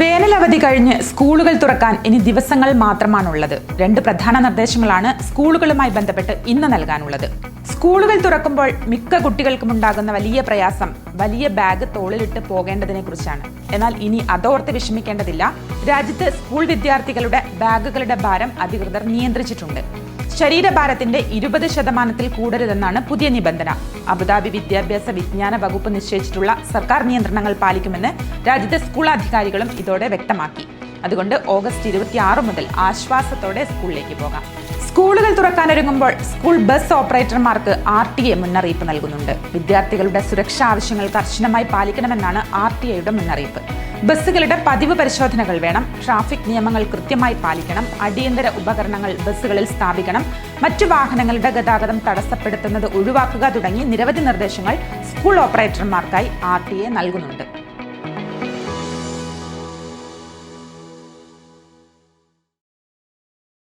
വേനലവധി കഴിഞ്ഞ് സ്കൂളുകൾ തുറക്കാൻ ഇനി ദിവസങ്ങൾ മാത്രമാണുള്ളത്. രണ്ട് പ്രധാന നിർദ്ദേശങ്ങളാണ് സ്കൂളുകളുമായി ബന്ധപ്പെട്ട് ഇന്ന് നൽകാനുള്ളത്. സ്കൂളുകൾ തുറക്കുമ്പോൾ മിക്ക കുട്ടികൾക്കും ഉണ്ടാകുന്ന വലിയ പ്രയാസം വലിയ ബാഗ് തോളിലിട്ട് പോകേണ്ടതിനെ കുറിച്ചാണ്. എന്നാൽ ഇനി അതോർത്ത് വിഷമിക്കേണ്ടതില്ല. രാജ്യത്ത് സ്കൂൾ വിദ്യാർത്ഥികളുടെ ബാഗുകളുടെ ഭാരം അധികൃതർ നിയന്ത്രിച്ചിട്ടുണ്ട്. ശരീരഭാരത്തിന്റെ ഇരുപത് ശതമാനത്തിൽ കൂടരുതെന്നാണ് പുതിയ നിബന്ധന. അബുദാബി വിദ്യാഭ്യാസ വിജ്ഞാന വകുപ്പ് നിശ്ചയിച്ചിട്ടുള്ള സർക്കാർ നിയന്ത്രണങ്ങൾ പാലിക്കുമെന്ന് രാജ്യത്തെ സ്കൂൾ അധികാരികളും ഇതോടെ വ്യക്തമാക്കി. അതുകൊണ്ട് ഓഗസ്റ്റ് ഇരുപത്തി ആറ് മുതൽ ആശ്വാസത്തോടെ സ്കൂളിലേക്ക് പോകാം. സ്കൂളുകൾ തുറക്കാനൊരുങ്ങുമ്പോൾ സ്കൂൾ ബസ് ഓപ്പറേറ്റർമാർക്ക് ആർ ടി എ മുന്നറിയിപ്പ് നൽകുന്നുണ്ട്. വിദ്യാർത്ഥികളുടെ സുരക്ഷാ ആവശ്യങ്ങൾ കർശനമായി പാലിക്കണമെന്നാണ് ആർ ടി എയുടെ മുന്നറിയിപ്പ്. ബസ്സുകളുടെ പതിവ് പരിശോധനകൾ വേണം. ട്രാഫിക് നിയമങ്ങൾ കൃത്യമായി പാലിക്കണം. അടിയന്തര ഉപകരണങ്ങൾ ബസ്സുകളിൽ സ്ഥാപിക്കണം. മറ്റു വാഹനങ്ങളുടെ ഗതാഗതം തടസ്സപ്പെടുത്തുന്നത് ഒഴിവാക്കുക തുടങ്ങി നിരവധി നിർദ്ദേശങ്ങൾ സ്കൂൾ ഓപ്പറേറ്റർമാർക്കായി ആർ ടി എ നൽകുന്നുണ്ട്.